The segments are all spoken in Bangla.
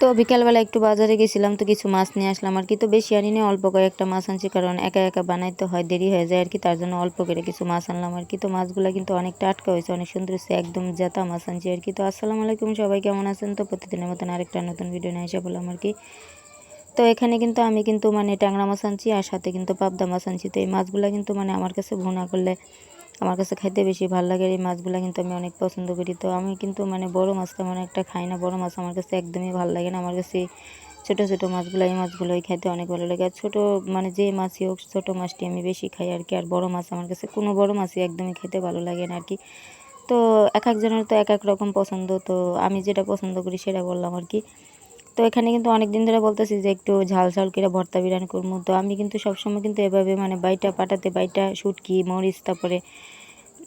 তো বিকালবেলা একটু বাজারে গেছিলাম তো কিছু মাছ নিয়ে আসলাম। আর কি তো বেশি আনি না অল্প কয়েকটা মাছ আনছি কারণ একা একা বানাইতে হয়, দেরি হয়ে যায় আর কি, তার জন্য অল্প করে কিছু মাছ আনলাম আর কি। তো মাছগুলো কিন্তু অনেকটা আটকা হয়েছে, অনেক সুন্দর হয়েছে, একদম জেতা মাছ আনছি আর কি। তো আসসালামু আলাইকুম, সবাই কেমন আছেন? তো প্রতিদিনের মতন আরেকটা নতুন ভিডিও নিয়ে এসে বললাম আর কি। তো এখানে কিন্তু আমি কিন্তু মানে ট্যাংরা মাছ আনছি আর সাথে কিন্তু পাবদা মাছ আনছি। তো এই মাছগুলো কিন্তু মানে আমার কাছে ভুনা করলে আমার কাছে খাইতে বেশি ভালো লাগে এই মাছগুলো কিন্তু আমি অনেক পছন্দ করি। তো আমি কিন্তু মানে বড় মাছ তেমন একটা খাই না। বড় মাছ আমার কাছে একদমই ভালো লাগে না। আমার কাছে ছোটো ছোটো মাছগুলো, এই মাছগুলোই খাইতে অনেক ভালো লাগে। আর ছোটো মানে যে মাছই হোক, ছোটো মাছটি আমি বেশি খাই আর কি। আর বড় মাছ আমার কাছে কোনো বড় মাছই একদমই খেতে ভালো লাগে না আর কি। তো এক একজনের তো এক এক রকম পছন্দ। তো আমি যেটা পছন্দ করি সেটা বললাম আর কি। তো এখানে কিন্তু অনেক দিন ধরে বলতেছি যে একটু ঝাল ঝাল করে ভর্তা বিরিয়ানি করব তো আমি কিন্তু সবসময় কিন্তু এভাবে মানে বাইটা পাটাতে বাইটা, শুটকি, মরিচ, তারপরে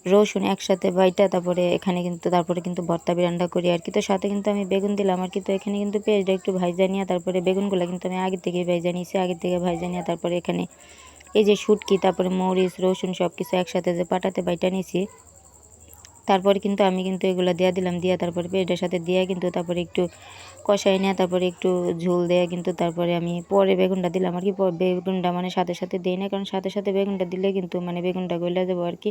রসুন একসাথে বাইটা, তারপরে এখানে কিন্তু তারপরে কিন্তু ভর্তা বিরান্ডা করি আর কি। তো সাথে কিন্তু আমি বেগুন দিলাম আর কি। তো এখানে কিন্তু পেঁয়াজটা একটু ভাইজা নিয়ে তারপরে বেগুনগুলো কিন্তু আমি আগে থেকে ভাইজা নিয়েছি, আগে থেকে ভাইজা নিয়ে তারপরে এখানে এই যে শুটকি, তারপরে মরিচ, রসুন সব কিছু একসাথে যে পাটাতে বাইটা নিয়েছি তারপরে কিন্তু আমি কিন্তু এগুলো দেওয়া দিলাম, দিয়া তারপরে পেঁয়াজটার সাথে দিয়ে কিন্তু তারপরে একটু কষাই নেওয়া তারপরে একটু ঝোল দেয়া কিন্তু তারপরে আমি পরে বেগুনটা দিলাম আর কি। বেগুনটা মানে সাথে সাথে দিই না, কারণ সাথে সাথে বেগুনটা দিলে কিন্তু মানে বেগুনটা গলে যাব আর কি।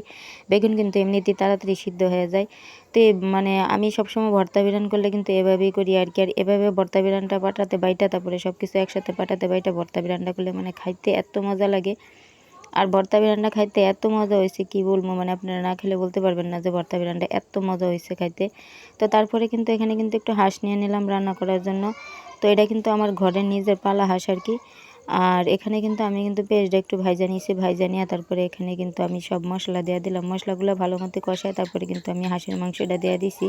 বেগুন কিন্তু এমনিতেই তাড়াতাড়ি সিদ্ধ হয়ে যায়। তো মানে আমি সবসময় ভর্তা বিরান করলে কিন্তু এভাবেই করি আর কি। আর এভাবে ভর্তা বিরানটা পাঠাতে বাইটা তারপরে সব কিছু একসাথে পাঠাতে বাইটা ভর্তা বিরানটা করলে মানে খাইতে এত মজা লাগে। আর ভর্তা বিরানটা খাইতে এত মজা হয়েছে কি বলব? মানে আপনারা না খেলে বলতে পারবেন না যে ভর্তা বিরানটা এত মজা হয়েছে খাইতে। তো তারপরে কিন্তু এখানে কিন্তু একটু হাঁস নিয়ে নিলাম রান্না করার জন্য। তো এটা কিন্তু আমার ঘরের নিজের পালা হাঁস আর কি। আর এখানে কিন্তু আমি কিন্তু পেঁয়াজটা একটু ভাইজা নিয়েছি, ভাইজা নিয়ে তারপরে এখানে কিন্তু আমি সব মশলা দেওয়া দিলাম। মশলাগুলো ভালো মতো কষায় তারপরে কিন্তু আমি হাঁসের মাংসটা দেওয়া দিছি।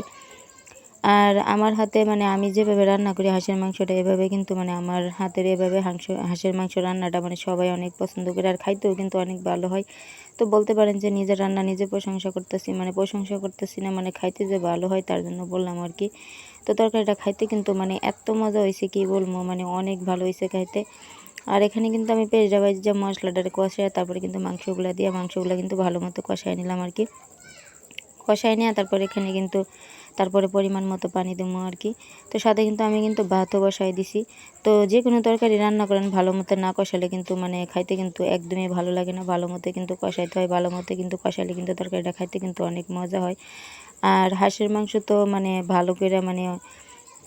আর আমার হাতে মানে আমি যেভাবে রান্না করি হাঁসের মাংসটা, এভাবে কিন্তু মানে আমার হাতের এভাবে হাঁস, হাঁসের মাংস রান্নাটা মানে সবাই অনেক পছন্দ করে আর খাইতেও কিন্তু অনেক ভালো হয়। তো বলতে পারেন যে নিজের রান্না নিজে প্রশংসা করতেছি মানে প্রশংসা করতেছি না মানে খাইতে যে ভালো হয় তার জন্য বললাম আর কি। তো তরকারিটা খাইতে কিন্তু মানে এত মজা হয়েছে কি বলব মানে অনেক ভালো হয়েছে খাইতে। আর এখানে কিন্তু আমি পেঁয়াজটা যে মশলাটা কষাই তারপরে কিন্তু মাংসগুলো দিয়ে, মাংসগুলো কিন্তু ভালো মতো কষাই নিলাম আর কি। কষাই নিয়ে তারপরে এখানে কিন্তু তারপরে পরিমাণ মতো পানি দেবো আর কি। তো সাথে কিন্তু আমি কিন্তু ভাতও বসাই দিছি। তো যে কোনো তরকারি রান্না করেন, ভালো মতো না কষালে কিন্তু মানে খাইতে কিন্তু একদমই ভালো লাগে না। ভালো মতো কিন্তু কষাইতে হয়, ভালো মতো কিন্তু কষালে কিন্তু তরকারিটা খাইতে কিন্তু অনেক মজা হয়। আর হাঁসের মাংস তো মানে ভালো করে মানে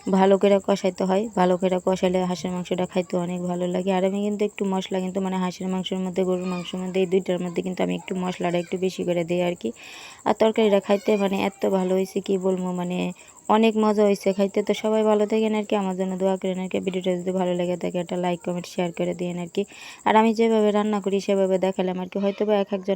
ভালো করে কষাইতে হয়, ভালো করে কষালে হাঁসের মাংসটা খাইতে অনেক ভালো লাগে। আর আমি কিন্তু একটু মশলা কিন্তু মানে হাঁসের মাংসের মধ্যে, গরুর মাংসের মধ্যে এই দুইটার মধ্যে কিন্তু আমি একটু মশলাটা একটু বেশি করে দিই আর কি। আর তরকারিটা খাইতে মানে এত ভালো হয়েছে কি বলব মানে অনেক মজা হয়েছে খাইতে। তো সবাই ভালো থাকেন আর কি, আমার জন্য দোয়া করেন আর কি। ভিডিওটা যদি ভালো লেগে থাকে, একটা লাইক, কমেন্ট, শেয়ার করে দিন আর কি। আর আমি যেভাবে রান্না করি, সেভাবে দেখালাম আর কি। হয়তো বা এক একজন